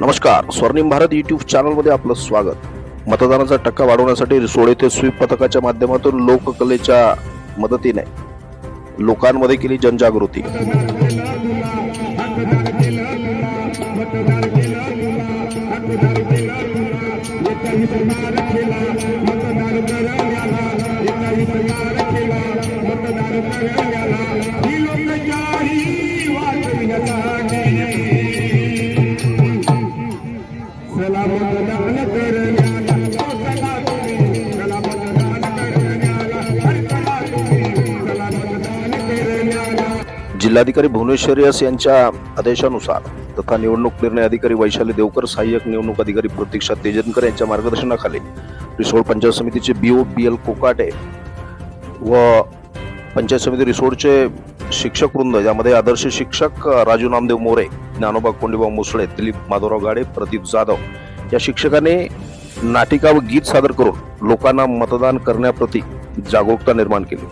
नमस्कार. स्वर्णिम भारत युट्यूब चॅनलमध्ये आपलं स्वागत. मतदानाचा टक्का वाढवण्यासाठी रिसोड येथे स्वीप पथकाच्या माध्यमातून लोककलेच्या मदतीने लोकांमध्ये केली जनजागृती. चला जिल्हाधिकारी भुवनेश्वर यस यांच्या आदेशानुसार तथा निवडणूक निर्णय अधिकारी वैशाली देवकर सहाय्यक निवडणूक अधिकारी प्रतीक्षा तेजनकर यांच्या मार्गदर्शनाखाली रिसोड पंचायत समितीचे बीओ बी एल कोकाटे व पंचायत समिती रिसोडचे शिक्षक वृंद यामध्ये आदर्श शिक्षक राजू नामदेव मोरे ज्ञानोबा कोंडीबा मुसळे दिलीप माधवराव गाडे प्रदीप जाधव या शिक्षकाने नाटिका व गीत सादर करून लोकांना मतदान करण्याप्रती जागरूकता निर्माण केली.